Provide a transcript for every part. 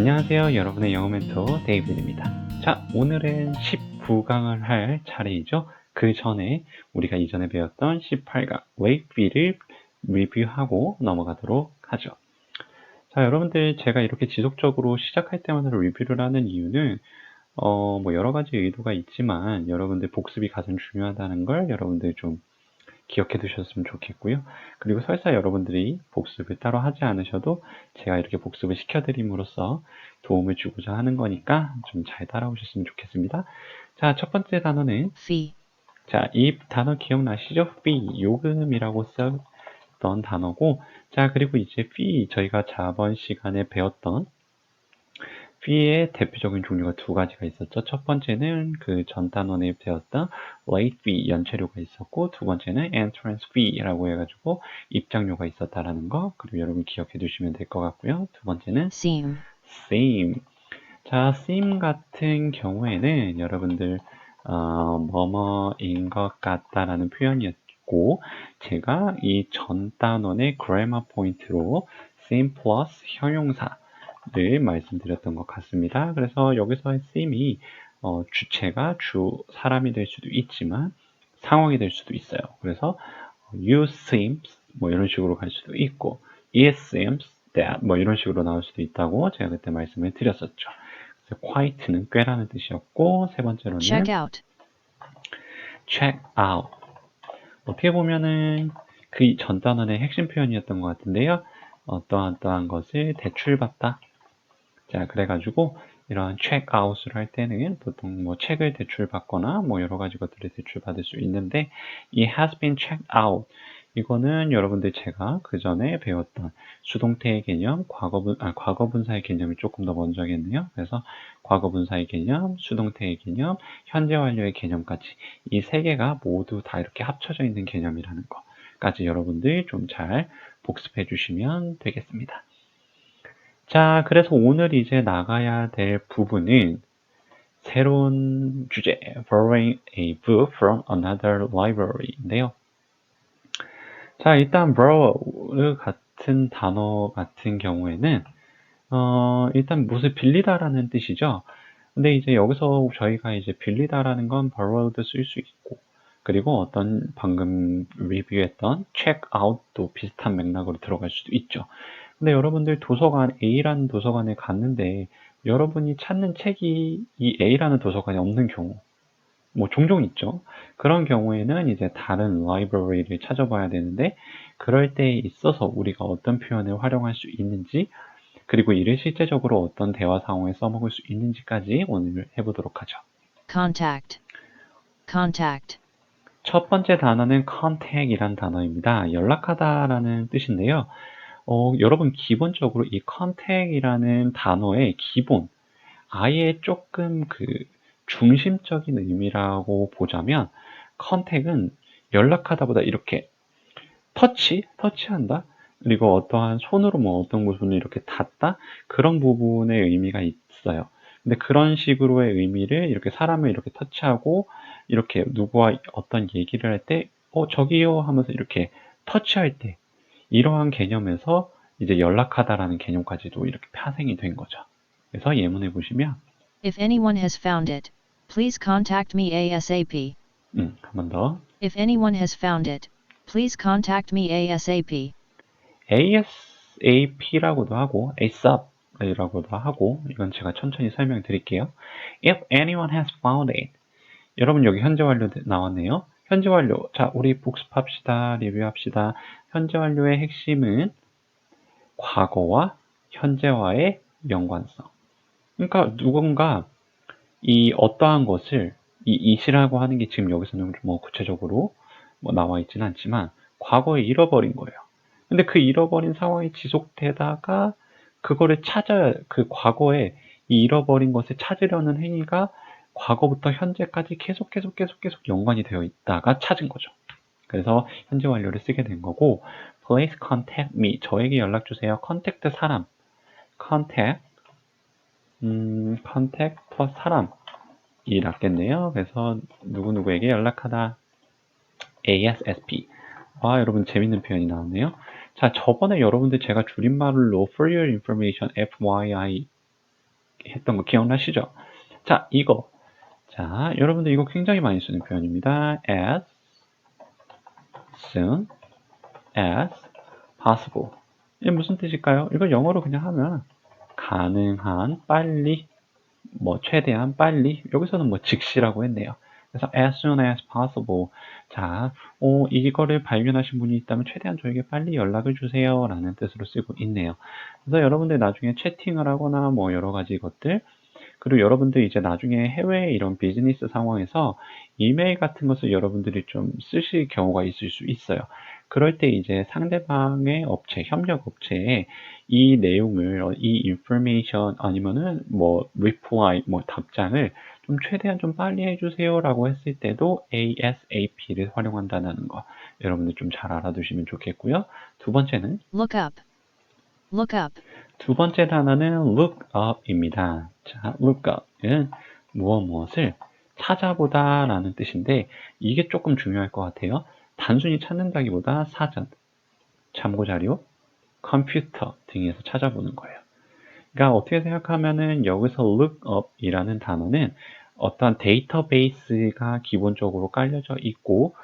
안녕하세요. 여러분의 영어 멘토 데이비드입니다. 자, 오늘은 19강을 할 차례이죠. 그 전에 우리가 이전에 배웠던 18강 웨이비를 리뷰하고 넘어가도록 하죠. 자, 여러분들 제가 이렇게 지속적으로 시작할 때마다 리뷰를 하는 이유는 어, 뭐 여러 가지 의도가 있지만 여러분들 복습이 가장 중요하다는 걸 여러분들 좀 기억해 두셨으면 좋겠고요. 그리고 설사 여러분들이 복습을 따로 하지 않으셔도 제가 이렇게 복습을 시켜드림으로써 도움을 주고자 하는 거니까 좀 잘 따라오셨으면 좋겠습니다. 자, 첫 번째 단어는 fee, 자, 이 단어 기억나시죠? fee, 요금이라고 썼던 단어고 자, 그리고 이제 fee 저희가 저번 시간에 배웠던 fee의 대표적인 종류가 두 가지가 있었죠. 첫 번째는 그 전 단원에 배웠던 late fee 연체료가 있었고 두 번째는 entrance fee라고 해가지고 입장료가 있었다라는 거 그리고 여러분 기억해 두시면 될 것 같고요. 두 번째는 seem, seem. 자, seem 같은 경우에는 여러분들 어, 뭐뭐인 것 같다라는 표현이었고 제가 이 전 단원의 grammar 포인트로 seem plus 형용사 를 말씀드렸던 것 같습니다. 그래서 여기서의 seem이 어, 주체가 주 사람이 될 수도 있지만 상황이 될 수도 있어요. 그래서 you seems 뭐 이런 식으로 갈 수도 있고 it seems that 뭐 이런 식으로 나올 수도 있다고 제가 그때 말씀을 드렸었죠. 그래서 quite는 꽤라는 뜻이었고 세 번째로는 check out, check out. 어떻게 보면은 그 전 단원의 핵심 표현이었던 것 같은데요. 어떠한 어떠한 것을 대출받다. 자, 그래가지고 이런 check out을 할 때는 보통 뭐 책을 대출받거나 뭐 여러 가지 것들을 대출받을 수 있는데 이 has been checked out 이거는 여러분들 제가 그 전에 배웠던 수동태의 개념, 과거분, 아, 과거분사의 개념이 조금 더 먼저겠네요. 그래서 과거분사의 개념, 수동태의 개념, 현재 완료의 개념까지 이 세 개가 모두 다 이렇게 합쳐져 있는 개념이라는 거까지 여러분들 좀 잘 복습해 주시면 되겠습니다. 자, 그래서 오늘 이제 나가야 될 부분은 새로운 주제, borrowing a book from another library인데요. 자, 일단 borrow 같은 단어 같은 경우에는 어, 일단 무엇을 빌리다라는 뜻이죠. 근데 이제 여기서 저희가 이제 빌리다라는 건 borrowed 쓸 수 있고 그리고 어떤 방금 리뷰했던 check out도 비슷한 맥락으로 들어갈 수도 있죠. 근데 여러분들 도서관 A라는 도서관에 갔는데 여러분이 찾는 책이 이 A라는 도서관에 없는 경우 뭐 종종 있죠. 그런 경우에는 이제 다른 라이브러리를 찾아봐야 되는데 그럴 때에 있어서 우리가 어떤 표현을 활용할 수 있는지 그리고 이를 실제적으로 어떤 대화 상황에 써먹을 수 있는지까지 오늘 해보도록 하죠. contact, contact, 첫 번째 단어는 contact이란 단어입니다. 연락하다라는 뜻인데요. 어, 여러분 기본적으로 이 contact이라는 단어의 기본 아예 조금 그 중심적인 의미라고 보자면 contact은 연락하다보다 이렇게 터치, 터치한다. 그리고 어떠한 손으로 뭐 어떤 부분을 이렇게 닿다 그런 부분의 의미가 있어요. 근데 그런 식으로의 의미를 이렇게 사람을 이렇게 터치하고 이렇게 누구와 어떤 얘기를 할 때, 어, 저기요 하면서 이렇게 터치할 때, 이러한 개념에서 이제 연락하다라는 개념까지도 이렇게 파생이 된 거죠. 그래서 예문에 보시면, if anyone has found it, please contact me ASAP. 음, 한번 더. If anyone has found it, please contact me ASAP. ASAP라고도 하고, ASAP이라고도 하고, 이건 제가 천천히 설명드릴게요. If anyone has found it. 여러분 여기 현재 완료 나왔네요. 현재 완료. 자, 우리 복습합시다. 리뷰합시다. 현재 완료의 핵심은 과거와 현재와의 연관성. 그러니까 누군가 이 어떠한 것을 이 이시라고 하는 게 지금 여기서는 뭐 구체적으로 뭐 나와 있지는 않지만 과거에 잃어버린 거예요. 근데 그 잃어버린 상황이 지속되다가 그거를 찾아 그 과거에 이 잃어버린 것을 찾으려는 행위가 과거부터 현재까지 계속 계속 계속 계속 연관이 되어 있다가 찾은 거죠. 그래서 현재 완료를 쓰게 된 거고 please contact me 저에게 연락 주세요. contact 사람 contact 음, contact 사람이 낫겠네요. 그래서 누구누구에게 연락하다 ASSP 아 여러분 재밌는 표현이 나왔네요. 자 저번에 여러분들 제가 줄임말로 for your information FYI 했던 거 기억나시죠? 자, 이거. 자, 여러분들 이거 굉장히 많이 쓰는 표현입니다. as soon as possible. 이게 무슨 뜻일까요? 이거 영어로 그냥 하면 가능한 빨리 뭐 최대한 빨리 여기서는 뭐 즉시라고 했네요. 그래서 as soon as possible. 자, 어, 이거를 발견하신 분이 있다면 최대한 저에게 빨리 연락을 주세요. 라는 뜻으로 쓰고 있네요. 그래서 여러분들 나중에 채팅을 하거나 뭐 여러 가지 것들, 그리고 여러분들 이제 나중에 해외 이런 비즈니스 상황에서 이메일 같은 것을 여러분들이 좀 쓰실 경우가 있을 수 있어요. 그럴 때 이제 상대방의 업체, 협력 업체에 이 내용을, 어, 이 information 아니면은 뭐 reply, 뭐 답장을 좀 최대한 좀 빨리 해주세요라고 했을 때도 ASAP를 활용한다는 거 여러분들 좀 잘 알아두시면 좋겠고요. 두 번째는 Look up. 두 번째 단어는 look up입니다. 자, look up은 무엇 무엇을 찾아보다 라는 뜻인데 이게 조금 중요할 것 같아요. 단순히 찾는다기보다 사전, 참고자료, 컴퓨터 등에서 찾아보는 거예요. 그러니까 어떻게 생각하면은 여기서 look up이라는 단어는 어떠한 데이터베이스가 기본적으로 깔려져 있고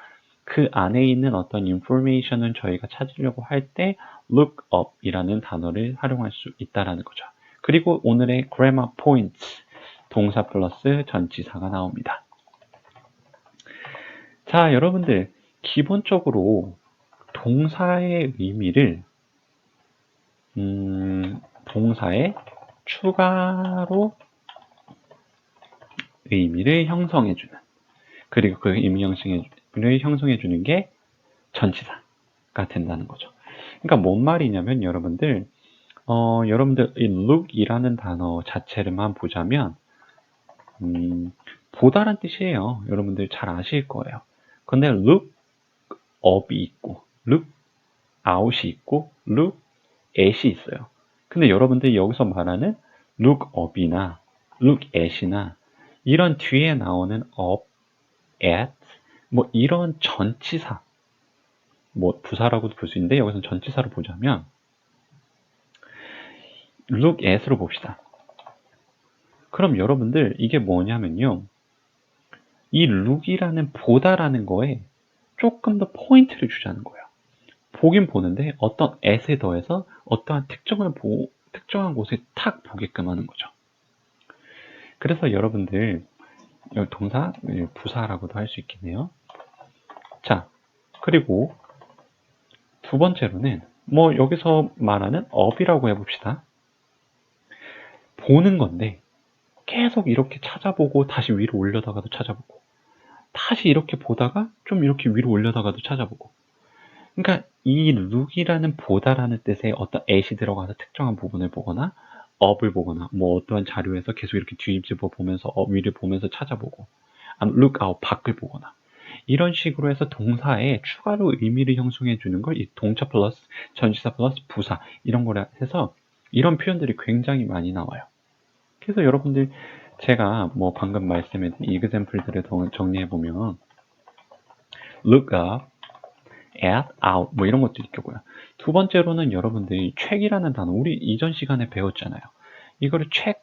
그 안에 있는 어떤 인포메이션을 저희가 찾으려고 할 때 look up이라는 단어를 활용할 수 있다라는 거죠. 그리고 오늘의 grammar points 동사 플러스 전치사가 나옵니다. 자, 여러분들 기본적으로 동사의 의미를 음, 동사에 추가로 의미를 형성해주는 그리고 그 의미 형성 을 형성해 주는 게 전치사가 된다는 거죠. 그러니까 뭔 말이냐면 여러분들 어, 여러분들 이 look이라는 단어 자체를만 보자면 음, 보다란 뜻이에요. 여러분들 잘 아실 거예요. 근데 look up이 있고 look out이 있고 look at이 있어요. 근데 여러분들이 여기서 말하는 look up이나 look at이나 이런 뒤에 나오는 up, at, 뭐 이런 전치사, 뭐 부사라고도 볼 수 있는데 여기서 전치사로 보자면 look at으로 봅시다. 그럼 여러분들 이게 뭐냐면요. 이 look이라는 보다라는 거에 조금 더 포인트를 주자는 거예요. 보긴 보는데 어떤 at에 더해서 어떠한 특정한 보, 특정한 곳에 탁 보게끔 하는 거죠. 그래서 여러분들 동사 예, 부사라고도 할 수 있겠네요. 자, 그리고 두 번째로는 뭐 여기서 말하는 업이라고 해봅시다. 보는 건데 계속 이렇게 찾아보고 다시 위로 올려다가도 찾아보고 다시 이렇게 보다가 좀 이렇게 위로 올려다가도 찾아보고 그러니까 이 룩이라는 보다라는 뜻의 어떤 at이 들어가서 특정한 부분을 보거나 업을 보거나 뭐 어떠한 자료에서 계속 이렇게 뒤집어 보면서 업 위를 보면서 찾아보고 out 밖을 보거나 이런 식으로 해서 동사에 추가로 의미를 형성해 주는 걸 이 동사 플러스 전치사 플러스 부사 이런 거라 해서 이런 표현들이 굉장히 많이 나와요. 그래서 여러분들 제가 뭐 방금 말씀해드린 이그샘플들을 정리해 보면 look up, at, out 뭐 이런 것도 있겠고요. 두 번째로는 여러분들이 책이라는 단어 우리 이전 시간에 배웠잖아요. 이거를 체크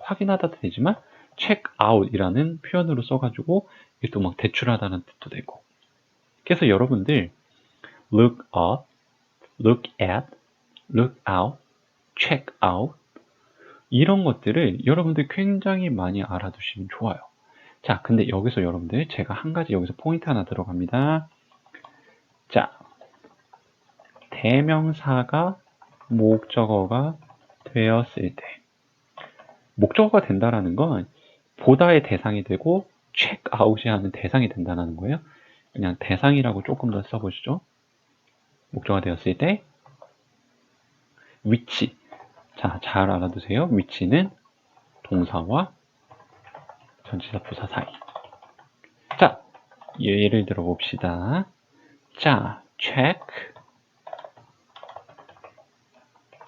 확인하다도 되지만 check out이라는 표현으로 써가지고 이게 또 막 대출하다는 뜻도 되고. 그래서 여러분들 look up, look at, look out, check out 이런 것들을 여러분들 굉장히 많이 알아두시면 좋아요. 자, 근데 여기서 여러분들 제가 한 가지 여기서 포인트 하나 들어갑니다. 자, 대명사가 목적어가 되었을 때 목적어가 된다라는 건 보다의 대상이 되고 체크아웃이 하는 대상이 된다는 거예요. 그냥 대상이라고 조금 더 써보시죠. 목적어가 되었을 때 위치 자, 잘 알아두세요. 위치는 동사와 전치사 부사 사이. 자, 예를 들어 봅시다. 자, check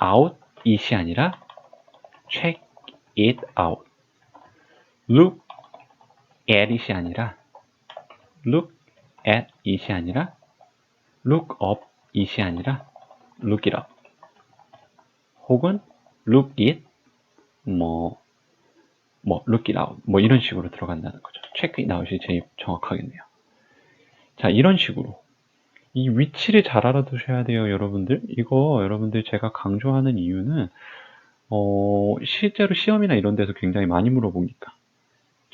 out it이 아니라 check it out. Look at it이 아니라 look at it이 아니라 look up it이 아니라 look it up. 혹은 look it, 뭐, 뭐, look it out. 뭐 이런 식으로 들어간다는 거죠. check it out이 제일 정확하겠네요. 자, 이런 식으로. 이 위치를 잘 알아두셔야 돼요, 여러분들. 이거 여러분들 제가 강조하는 이유는, 어, 실제로 시험이나 이런 데서 굉장히 많이 물어보니까.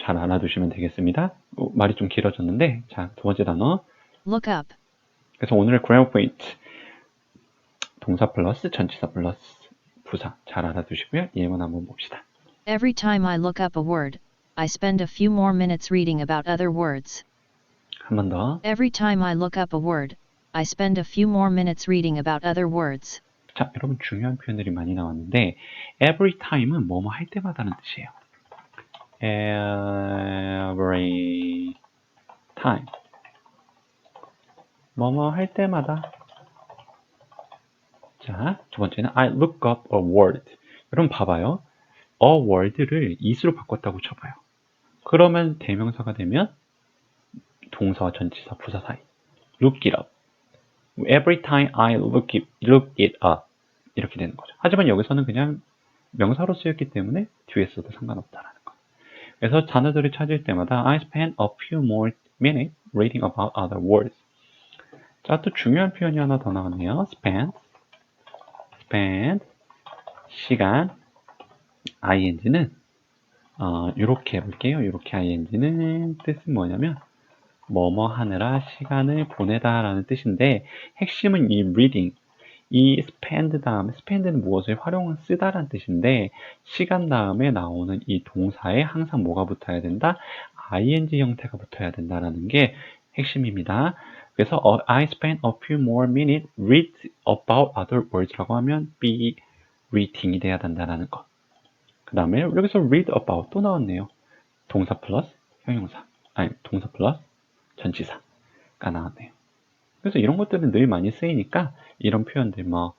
잘 알아두시면 되겠습니다. 어, 말이 좀 길어졌는데, 자, 두 번째 단어. Look up. 그래서 오늘의 point. 동사 플러스 전치사 플러스 부사 잘 알아두시고요. 예문 한번 봅시다. Every time I look up a word, I spend a few more minutes reading about other words. 한 번 더. Every time I look up a word, I spend a few more minutes reading about other words. 자, 여러분 중요한 표현들이 많이 나왔는데 every time은 뭐뭐 할 때마다는 뜻이에요. Every time 뭐뭐 할 때마다 자, 두 번째는 I look up a word. 여러분 봐봐요. a word를 is로 바꿨다고 쳐봐요. 그러면 대명사가 되면 동사와 전치사, 부사 사이. look it up. Every time I look it, look it up. 이렇게 되는 거죠. 하지만 여기서는 그냥 명사로 쓰였기 때문에 뒤에 써도 상관없다라는 거. 그래서 단어들을 찾을 때마다 I spend a few more minutes reading about other words. 자, 또 중요한 표현이 하나 더 나왔네요. spend, spend, 시간, ing는 어, 이렇게 해볼게요. 이렇게 ing는 뜻은 뭐냐면 뭐뭐 하느라 시간을 보내다 라는 뜻인데 핵심은 이 reading, 이 spend 다음에 spend는 무엇을 활용 쓰다라는 뜻인데 시간 다음에 나오는 이 동사에 항상 뭐가 붙어야 된다? ing 형태가 붙어야 된다라는 게 핵심입니다. 그래서 어, I spent a few more minutes read about other words라고 하면 be reading이 돼야 된다라는 것. 그 다음에 여기서 read about 또 나왔네요. 동사 플러스 형용사. 아니 동사 플러스 전치사가 나왔네요. 그래서 이런 것들은 늘 많이 쓰이니까 이런 표현들 뭐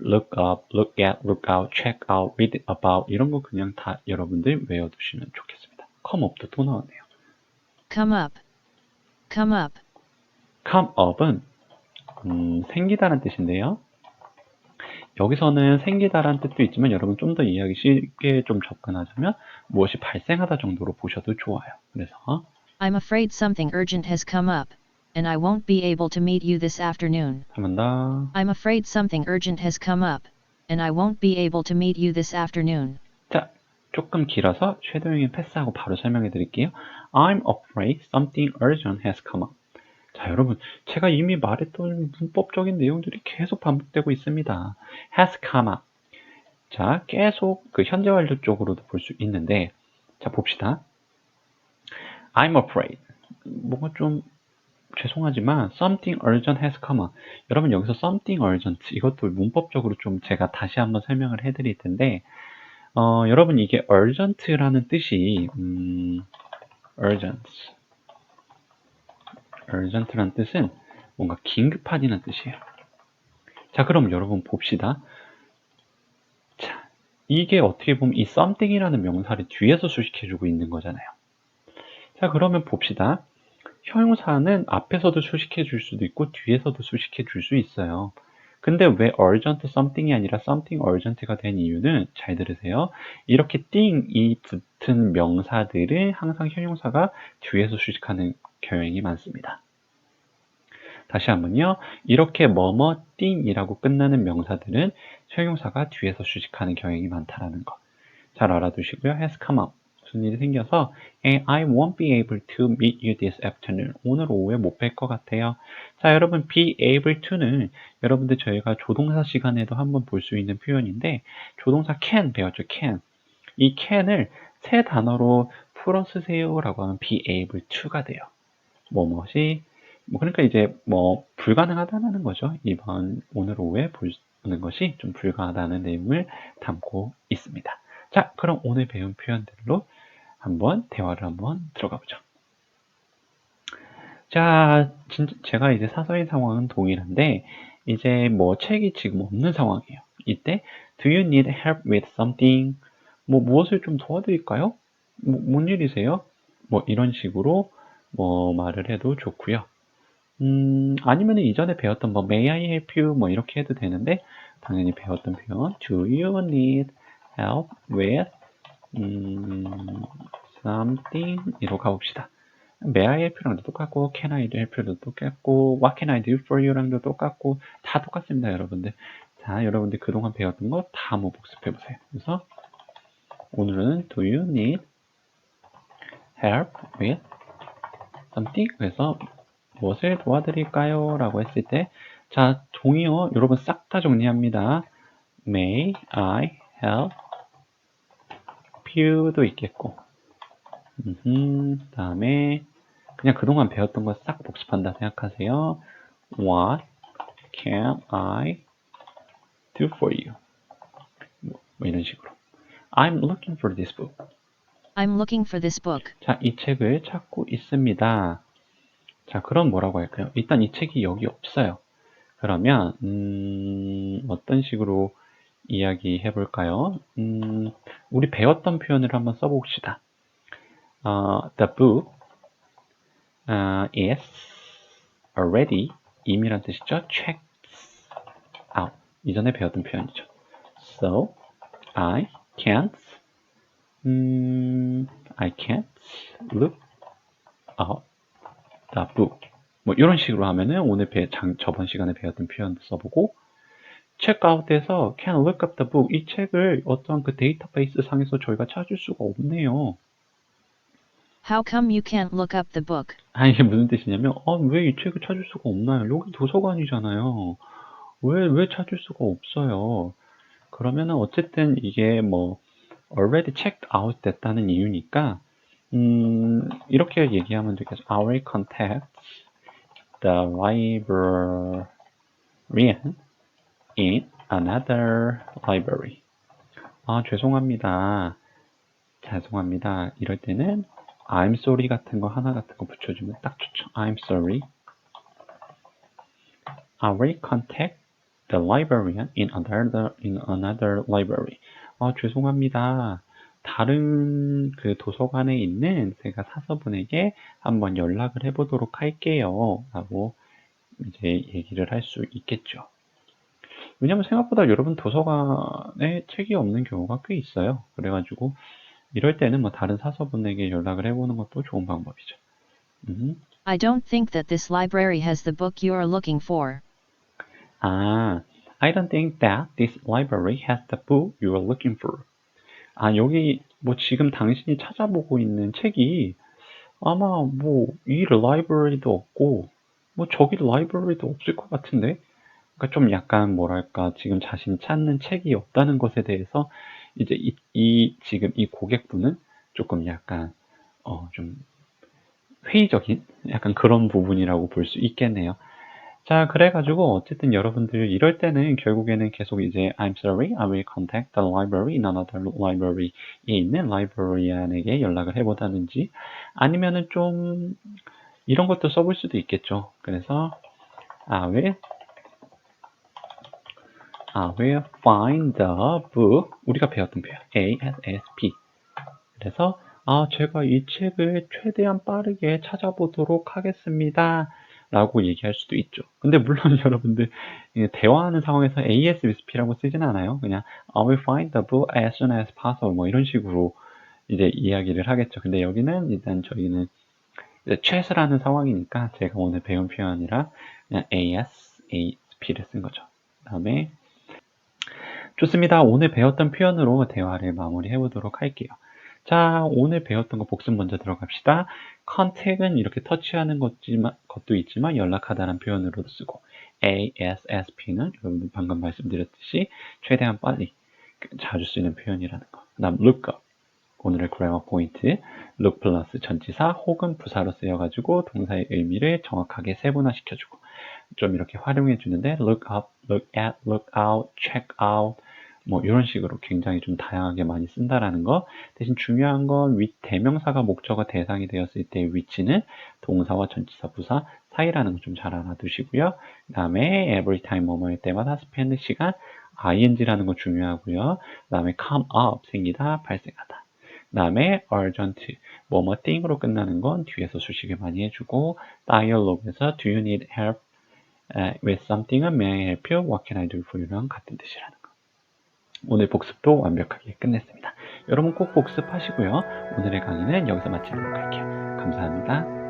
look up, look at, look out, check out, read about 이런 거 그냥 다 여러분들 외워두시면 좋겠습니다. come up도 또 나왔네요. Come up. Come up. come up은 음, 생기다란 뜻인데요. 여기서는 생기다란 뜻도 있지만 여러분 좀 더 이해하기 쉽게 좀 접근하자면 무엇이 발생하다 정도로 보셔도 좋아요. 그래서 I'm afraid something urgent has come up, and I won't be able to meet you this afternoon. 한번 더. I'm afraid something urgent has come up, and I won't be able to meet you this afternoon. 자, 조금 길어서 쉐도잉에 패스하고 바로 설명해 드릴게요. I'm afraid something urgent has come up. 자, 여러분, 제가 이미 말했던 문법적인 내용들이 계속 반복되고 있습니다. has come up. 자, 계속 그 현재 완료 쪽으로도 볼 수 있는데, 자, 봅시다. I'm afraid. 뭔가 좀 죄송하지만 something urgent has come up. 여러분 여기서 something urgent 이것도 문법적으로 좀 제가 다시 한번 설명을 해드릴 텐데 어, 여러분 이게 urgent라는 뜻이 음, urgent urgent라는 뜻은 뭔가 긴급하다는 뜻이에요. 자 그럼 여러분 봅시다. 자 이게 어떻게 보면 이 something이라는 명사를 뒤에서 수식해주고 있는 거잖아요. 자 그러면 봅시다. 형용사는 앞에서도 수식해 줄 수도 있고 뒤에서도 수식해 줄 수 있어요. 근데 왜 urgent something이 아니라 something urgent가 된 이유는 잘 들으세요. 이렇게 thing이 붙은 명사들은 항상 형용사가 뒤에서 수식하는 경향이 많습니다. 다시 한번요. 이렇게 뭐뭐 thing이라고 끝나는 명사들은 형용사가 뒤에서 수식하는 경향이 많다라는 거. 잘 알아두시고요. has come up. 무슨 일이 생겨서 I won't be able to meet you this afternoon. 오늘 오후에 못 뵐 것 같아요. 자, 여러분 be able to는 여러분들 저희가 조동사 시간에도 한번 볼 수 있는 표현인데 조동사 can 배웠죠. can. 이 can을 세 단어로 풀어 쓰세요라고 하면 be able to가 돼요. 뭐뭐이 뭐 그러니까 이제 뭐 불가능하다는 거죠. 이번 오늘 오후에 보는 것이 좀 불가하다는 내용을 담고 있습니다. 자, 그럼 오늘 배운 표현들로 한번 대화를 한번 들어가 보죠. 자, 진 제가 이제 사서의 상황은 동일한데 이제 뭐 책이 지금 없는 상황이에요. 이때 Do you need help with something? 뭐 무엇을 좀 도와드릴까요? 뭐, 뭔 일이세요? 뭐 이런 식으로 뭐 말을 해도 좋고요. 음, 아니면 이전에 배웠던 뭐 May I help you? 뭐 이렇게 해도 되는데 당연히 배웠던 표현 Do you need help with 음, something 이로 가봅시다. May I help you랑도 똑같고 Can I help you도 똑같고 What can I do for you랑도 똑같고 다 똑같습니다 여러분들 자 여러분들 그동안 배웠던 거다 한번 복습해 보세요 그래서 오늘은 Do you need help with something? 그래서 무엇을 도와드릴까요? 라고 했을 때 자 종이요 여러분 싹 다 정리합니다 May I help you도 있겠고 음, 다음에 그냥 그동안 배웠던 거 싹 복습한다 생각하세요. What can I do for you? 뭐, 뭐 이런 식으로. I'm looking for this book. I'm looking for this book. 자, 이 책을 찾고 있습니다. 자, 그럼 뭐라고 할까요? 일단 이 책이 여기 없어요. 그러면 음, 어떤 식으로 이야기 해 볼까요? 음, 우리 배웠던 표현을 한번 써봅시다. 어, the book uh, is already 이미란 뜻이죠. checked out. 이전에 배웠던 표현이죠. So I can't 음, I can't look out the book. 뭐 이런 식으로 하면은 오늘 배, 장, 저번 시간에 배웠던 표현도 써보고 체크아웃에서 can look up the book 이 책을 어떠한 그 데이터베이스 상에서 저희가 찾을 수가 없네요. How come you can't look up the book? 아, 이게 무슨 뜻이냐면, 어, 왜이 책을 찾을 수가 없나요? 여기 도서관이잖아요. 왜, 왜 찾을 수가 없어요? 그러면은, 어쨌든 이게 뭐, already checked out 됐다는 이유니까, 음, 이렇게 얘기하면 되겠죠. I will contact the librarian in another library. 아, 죄송합니다. 죄송합니다. 이럴 때는 I'm sorry 같은 거 하나 같은 거 붙여주면 딱 좋죠. I'm sorry. I will contact the librarian in another in another library. 아, 죄송합니다. 다른 그 도서관에 있는 제가 사서분에게 한번 연락을 해보도록 할게요. 라고 이제 얘기를 할 수 있겠죠. 왜냐면 생각보다 여러분 도서관에 책이 없는 경우가 꽤 있어요. 그래가지고 이럴 때는 뭐 다른 사서분에게 연락을 해보는 것도 좋은 방법이죠. 음. I don't think that this library has the book you are looking for. 아, I don't think that this library has the book you are looking for. 아, 여기 뭐 지금 당신이 찾아보고 있는 책이 아마 뭐 이 라이브러리도 없고 뭐 저기 라이브러리도 없을 것 같은데. 그러니까 좀 약간 뭐랄까 지금 자신이 찾는 책이 없다는 것에 대해서 이제 이, 이 지금 이 고객분은 조금 약간 어 좀 회의적인 약간 그런 부분이라고 볼 수 있겠네요. 자, 그래가지고 어쨌든 여러분들 이럴 때는 결국에는 계속 이제 I'm sorry, I will contact the library in another library에 있는 librarian에게 연락을 해보다든지 아니면은 좀 이런 것도 써볼 수도 있겠죠. 그래서 I will I will find the book. 우리가 배웠던 표현. A, S, S, P. 그래서 아, 제가 이 책을 최대한 빠르게 찾아보도록 하겠습니다. 라고 얘기할 수도 있죠. 근데 물론 여러분들 대화하는 상황에서 ASVP라고 쓰진 않아요. 그냥 I will find the book as soon as possible 뭐 이런 식으로 이제 이야기를 하겠죠. 근데 여기는 일단 저희는 최스라는 상황이니까 제가 오늘 배운 표현이라 그냥 ASAP를 쓴 거죠. 그 다음에 좋습니다. 오늘 배웠던 표현으로 대화를 마무리해 보도록 할게요. 자, 오늘 배웠던 거 복습 먼저 들어갑시다. 컨택은 이렇게 터치하는 것지만, 것도 있지만 연락하다는 표현으로도 쓰고 ASSP는 여러분들 방금 말씀드렸듯이 최대한 빨리 자주 쓰는 표현이라는 거. 그 다음 lookup 오늘의 그래머 포인트 look 플러스 전치사 혹은 부사로 쓰여가지고 동사의 의미를 정확하게 세분화시켜주고 좀 이렇게 활용해 주는데 look up, look at, look out, check out 뭐 이런 식으로 굉장히 좀 다양하게 많이 쓴다라는 거. 대신 중요한 건 위, 대명사가 목적어 대상이 되었을 때 위치는 동사와 전치사 부사 사이라는 거 좀 잘 알아두시고요. 그 다음에 every time 뭐뭐일 때마다 spend 시간 ing라는 거 중요하고요. 그 다음에 come up 생기다 발생하다. 그 다음에 urgent 뭐뭐 thing으로 끝나는 건 뒤에서 수식을 많이 해주고 dialogue에서 do you need help uh, with something은 may I help you, what can I do for you랑 같은 뜻이라는 거 오늘 복습도 완벽하게 끝냈습니다. 여러분 꼭 복습하시고요. 오늘의 강의는 여기서 마치도록 할게요. 감사합니다.